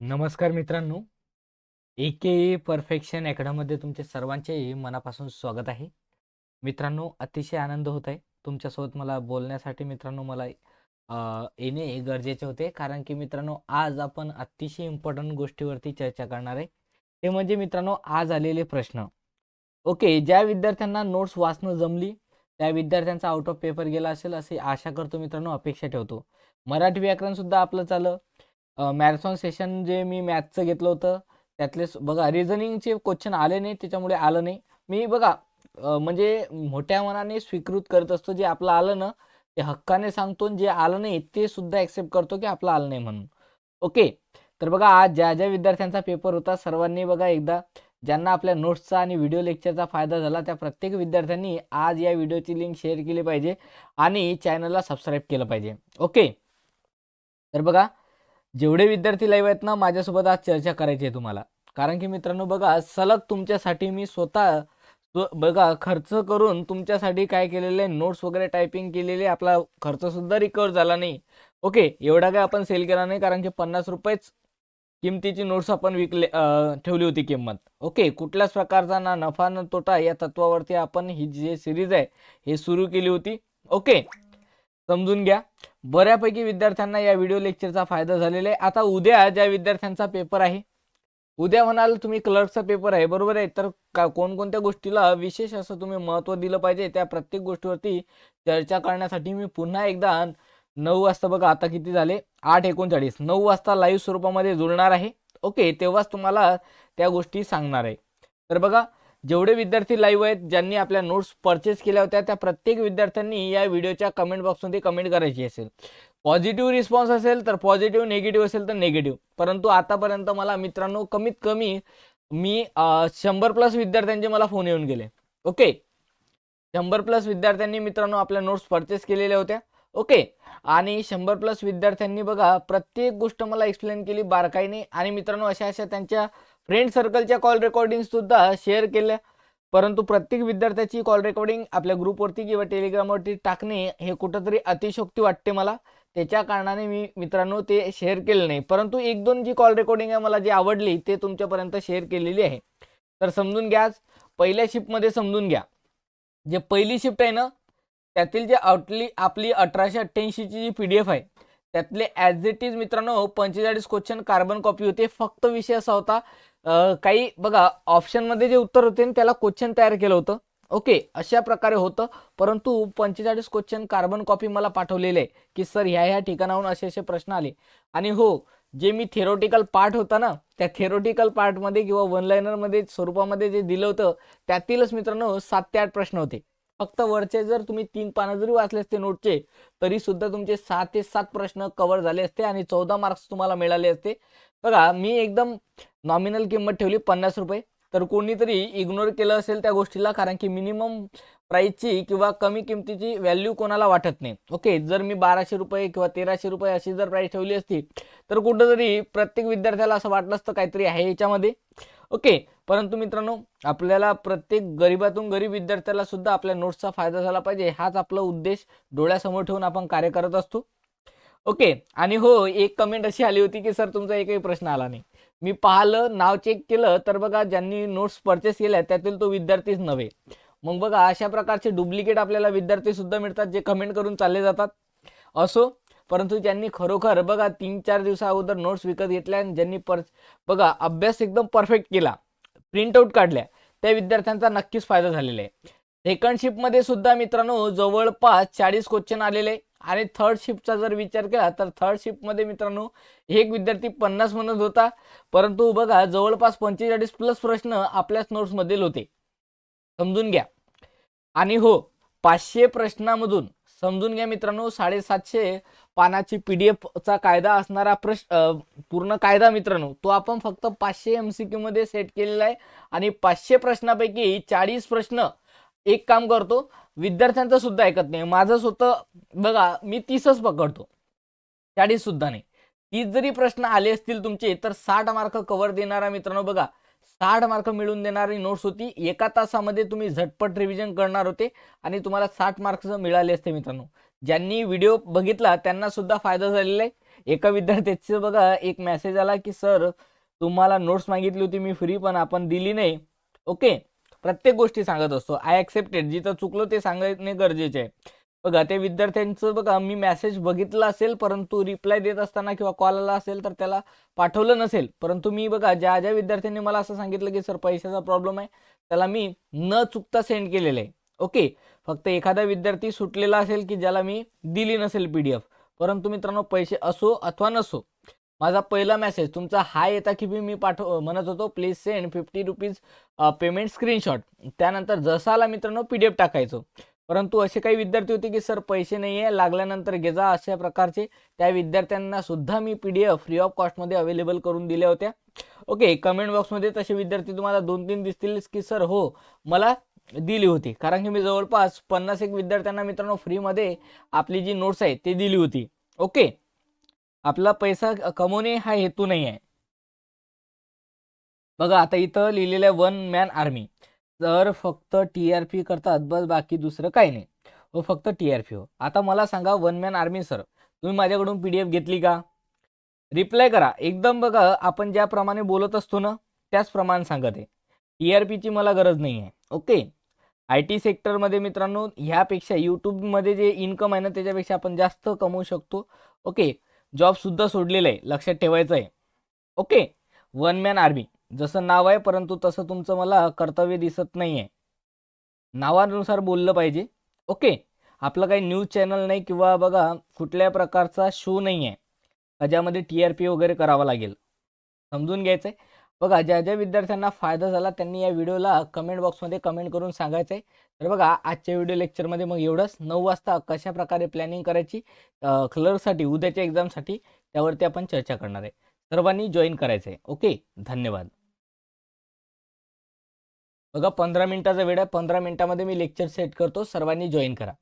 नमस्कार मित्रांनो. ए के परफेक्शन अकॅडमीमध्ये तुमचे सर्वांचे मनापासून स्वागत आहे. मित्रांनो अतिशय आनंद होत आहे. तुमच्यासोबत मला बोलण्यासाठी मित्रांनो मला येणे येणे गरजेचे होते. कारण की मित्रांनो आज आपण अतिशय इम्पॉर्टंट गोष्टीवरती चर्चा करणार आहे. ते म्हणजे मित्रांनो आज आलेले प्रश्न. ओके ज्या विद्यार्थ्यांना नोट्स वाचणं जमली त्या विद्यार्थ्यांचा आउट ऑफ पेपर गेला असेल असे आशा करतो मित्रांनो अपेक्षा ठेवतो. मराठी व्याकरण सुद्धा आपलं चालं. मॅरेथॉन सेशन जे मी मॅथचं घेतलं होतं त्यातले बघा रिझनिंगचे क्वेश्चन आले नाही त्याच्यामुळे आलं नाही. मी बघा म्हणजे मोठ्या मनाने स्वीकृत करत असतो जे आपलं आलं ना ते हक्काने सांगतो आणि जे आलं नाही ते सुद्धा ॲक्सेप्ट करतो की आपलं आलं नाही म्हणून. ओके तर बघा आज ज्या ज्या विद्यार्थ्यांचा पेपर होता सर्वांनी बघा एकदा ज्यांना आपल्या नोट्सचा आणि व्हिडिओ लेक्चरचा फायदा झाला त्या प्रत्येक विद्यार्थ्यांनी आज या व्हिडिओची लिंक शेअर केली पाहिजे आणि चॅनलला सबस्क्राईब केलं पाहिजे. ओके तर बघा जेवढे विद्यार्थी लाईव्ह आहेत ना माझ्यासोबत आज चर्चा करायची आहे तुम्हाला. कारण की मित्रांनो बघा सलग तुमच्यासाठी मी स्वतः बघा खर्च करून तुमच्यासाठी काय केलेले नोट्स वगैरे टायपिंग केलेले आपला खर्च सुद्धा रिकवर झाला नाही. ओके एवढा काय आपण सेल केला नाही कारण की पन्नास रुपयेच किमतीची नोट्स आपण विकले ठेवली होती किंमत. ओके कुठल्याच प्रकारचा ना नफा ना तोटा या तत्वावरती आपण ही जी सिरीज आहे हे सुरू केली होती. ओके समजून घ्या. बऱ्यापैकी विद्यार्थ्यांना या व्हिडिओ लेक्चरचा फायदा झालेला आहे. आता उद्या ज्या विद्यार्थ्यांचा पेपर आहे उद्या म्हणाल तुम्ही क्लर्कचा पेपर आहे बरोबर आहे. तर का कोणकोणत्या गोष्टीला विशेष असं तुम्ही महत्त्व दिलं पाहिजे त्या प्रत्येक गोष्टीवरती चर्चा करण्यासाठी मी पुन्हा एकदा नऊ वाजता बघा आता किती झाले? आठ एकोणचाळीस. नऊ वाजता लाईव्ह स्वरूपामध्ये जुळणार आहे. ओके तेव्हाच तुम्हाला त्या गोष्टी सांगणार आहे. तर बघा जेवढे विद्यार्थी लाईव्ह आहेत ज्यांनी आपल्या नोट्स परचेस केल्या होत्या त्या प्रत्येक विद्यार्थ्यांनी या व्हिडिओच्या कमेंट बॉक्समध्ये कमेंट करायची असेल. पॉझिटिव्ह रिस्पॉन्स असेल तर पॉझिटिव्ह निगेटिव्ह असेल तर निगेटिव्ह परंतु आतापर्यंत मला मित्रांनो कमीत कमी मी शंभर प्लस विद्यार्थ्यांचे मला फोन येऊन गेले. ओके शंभर प्लस विद्यार्थ्यांनी मित्रांनो आपल्या नोट्स परचेस केलेल्या होत्या. ओके. आणि शंभर प्लस विद्यार्थ्यांनी बघा प्रत्येक गोष्ट मला एक्सप्लेन केली बारकाईने. आणि मित्रांनो अशा अशा त्यांच्या फ्रेंड सर्कलच्या कॉल रेकॉर्डिंग सुद्धा शेअर केल्या. परंतु प्रत्येक विद्यार्थ्याची कॉल रेकॉर्डिंग आपल्या ग्रुपवरती किंवा टेलिग्रामवरती टाकणे हे कुठंतरी अतिशोक्ती वाटते मला. त्याच्या कारणाने मी मित्रांनो ते शेअर केलं नाही. परंतु एक दोन जी कॉल रेकॉर्डिंग आहे मला जी आवडली ते तुमच्यापर्यंत शेअर केलेली आहे. तर समजून घ्या आज. पहिल्या शिफ्टमध्ये समजून घ्या. जे पहिली शिफ्ट आहे ना त्यातील जे आउटली आपली अठराशे अठ्ठ्याऐंशीची जी पी डी एफ आहे त्यातले ॲज इट इज मित्रांनो पंचेचाळीस क्वेश्चन कार्बन कॉपी होते. फक्त विषय असा होता काही बघा ऑप्शनमध्ये जे उत्तर होते ना, त्याला क्वेश्चन तयार केलं होतं. ओके अशा प्रकारे होतं. परंतु पंचेचाळीस क्वेश्चन कार्बन कॉपी मला पाठवलेले आहे की सर ह्या ह्या ठिकाणाहून असे असे प्रश्न आले. आणि हो जे मी थेरोटिकल पार्ट होता ना त्या थेरोटिकल पार्टमध्ये किंवा वन लाईनरमध्ये स्वरूपामध्ये जे दिलं होतं त्यातीलच मित्रांनो सात ते आठ प्रश्न होते. फक्त वरचे जर तुम्ही तीन पानं जरी वाचले असते नोटचे तरी सुद्धा तुमचे सहा ते सात प्रश्न कव्हर झाले असते आणि चौदा मार्क्स तुम्हाला मिळाले असते. बघा मी एकदम नॉमिनल किंमत ठेवली पन्नास रुपये. तर कोणीतरी इग्नोर केलं असेल त्या गोष्टीला कारण की मिनिमम प्राईसची किंवा कमी किमतीची व्हॅल्यू कोणाला वाटत नाही. ओके जर मी बाराशे रुपये किंवा तेराशे रुपये अशी जर प्राईस ठेवली असती तर कुठंतरी प्रत्येक विद्यार्थ्याला असं वाटलं असतं काहीतरी आहे याच्यामध्ये. ओके परंतु मित्रांनो आपल्याला प्रत्येक गरीबातून गरीब विद्यार्थ्याला सुद्धा आपल्या नोट्सचा फायदा झाला पाहिजे. हाच आपला उद्देश डोळ्यासमोर ठेवून आपण कार्य करत असतो. ओके आणि हो एक कमेंट अशी आली होती की सर तुमचा एकही प्रश्न आला नाही. मी पाहिलं नाव चेक केलं तर बघा ज्यांनी नोट्स परचेस केल्या त्यातील तो विद्यार्थीच नव्हे. मग बघा अशा प्रकारचे डुप्लिकेट आपल्याला विद्यार्थी सुद्धा मिळतात जे कमेंट करून चालले जातात. असो परंतु ज्यांनी खरोखर बघा तीन चार दिवसा अगोदर नोट्स विकत घेतल्या आणि ज्यांनी पर बघा अभ्यास एकदम परफेक्ट केला प्रिंटआउट काढल्या त्या विद्यार्थ्यांचा नक्कीच फायदा झालेला आहे. सेकंड शिफ्टमध्ये सुद्धा मित्रांनो जवळपास चाळीस क्वेश्चन आलेले आहे. आणि थर्ड शिफ्टचा जर विचार केला तर थर्ड शिफ्टमध्ये मित्रांनो एक विद्यार्थी पन्नास म्हणत होता. परंतु बघा जवळपास पंचेचाळीस प्लस प्रश्न आपल्याच नोट्समधील होते. समजून घ्या. आणि हो पाचशे प्रश्नामधून समजून घ्या मित्रांनो साडेसातशे पानाची पी डी एफचा कायदा असणारा प्रश्न पूर्ण कायदा मित्रांनो तो आपण फक्त पाचशे एम सी क्यूमध्ये सेट केलेला आहे. आणि पाचशे प्रश्नापैकी चाळीस प्रश्न एक काम करतो विद्यार्थ्यांचं सुद्धा ऐकत नाही. माझं स्वतः बघा मी तीसच पकडतो. चाळीस सुद्धा नाही. तीस जरी प्रश्न आले असतील तुमचे तर साठ मार्क कव्हर देणारा मित्रांनो बघा साठ मार्क मिळवून देणारी नोट्स होती. एका तासामध्ये तुम्ही झटपट रिव्हिजन करणार होते आणि तुम्हाला साठ मार्क्स मिळाले असते मित्रांनो. ज्यांनी व्हिडिओ बघितला त्यांना सुद्धा फायदा झालेला आहे. एका विद्यार्थ्याचं बघा एक मेसेज आला की सर तुम्हाला नोट्स मागितली होती मी फ्री पण आपण दिली नाही. ओके प्रत्येक गोष्टी सांगत असतो. आय ॲक्सेप्टेड जिथं चुकलो ते सांगणे गरजेचे आहे. बघा ते विद्यार्थ्यांचं बघा मी मेसेज बघितला असेल परंतु रिप्लाय देत असताना किंवा कॉल आला असेल तर त्याला पाठवलं नसेल. परंतु मी बघा ज्या ज्या विद्यार्थ्यांनी मला असं सांगितलं की सर पैशाचा प्रॉब्लेम आहे त्याला मी न चुकता सेंड केलेलं आहे. ओके फक्त एखादा विद्यार्थी सुटलेला असेल की ज्याला मी दिली नसेल पी डी एफ परंतु मित्रांनो पैसे असो अथवा नसो माझा पहिला मेसेज तुमचा हाय येता की मी मी पाठव म्हणत होतो please send fifty rupees payment screenshot त्यानंतर जसा आला मित्रांनो पी डी एफ टाकायचो. परंतु असे काही विद्यार्थी होते की सर पैसे नाही आहे लागल्यानंतर घेजा अशा प्रकारचे त्या विद्यार्थ्यांना सुद्धा मी P D F free of कॉस्टमध्ये अवेलेबल करून दिल्या होत्या. ओके कमेंट बॉक्समध्ये तसे विद्यार्थी तुम्हाला दोन तीन दिसतील की सर हो मला दिली होती. कारण की मी जवळपास पन्नास एक विद्यार्थ्यांना मित्रांनो फ्रीमध्ये आपली जी नोट्स आहे ते दिली होती. ओके आपला पैसा कमवणे हा हेतू नाही आहे बघा आता इथं लिहिलेलं आहे वन मॅन आर्मी तर फक्त टी आर पी करतात बस बाकी दुसरं काही नाही. हो फक्त टी आर पी हो. आता मला सांगा वन मॅन आर्मी सर तुम्ही माझ्याकडून पी डी एफ घेतली का? रिप्लाय करा. एकदम बघा आपण ज्याप्रमाणे बोलत असतो ना त्याचप्रमाणे सांगत आहे टी आर पीची मला गरज नाही आहे ओके आय टी सेक्टरमध्ये मित्रांनो ह्यापेक्षा यूट्यूबमध्ये जे इन्कम आहे ना त्याच्यापेक्षा आपण जास्त कमवू शकतो. ओके? जॉबसुद्धा सोडलेला आहे. लक्षात ठेवायचं आहे. ओके? वन मॅन आर्मी जसं नाव आहे परंतु तसं तुमचं मला कर्तव्य दिसत नाही आहे नावानुसार बोललं पाहिजे. ओके. आपलं काही न्यूज चॅनल नाही किंवा बघा कुठल्या प्रकारचा शो नाही आहे ज्यामध्ये टी आर पी वगैरे करावा लागेल. समजून घ्यायचं आहे बघा ज्या ज्या विद्यार्थ्यांना फायदा झाला त्यांनी या व्हिडिओला कमेंट बॉक्समध्ये कमेंट करून सांगायचं आहे तर बघा आजच्या व्हिडिओ लेक्चरमध्ये मग एवढंच. नऊ वाजता कशा प्रकारे प्लॅनिंग करायची क्लर्कसाठी उद्याच्या एक्झामसाठी त्यावरती आपण चर्चा करणार आहे. सर्वांनी जॉईन करायचं आहे ओके? धन्यवाद. बघा पंधरा मिनिटाचा वेळ आहे. पंधरा मिनिटामध्ये मी लेक्चर सेट करतो. सर्वांनी जॉईन करा.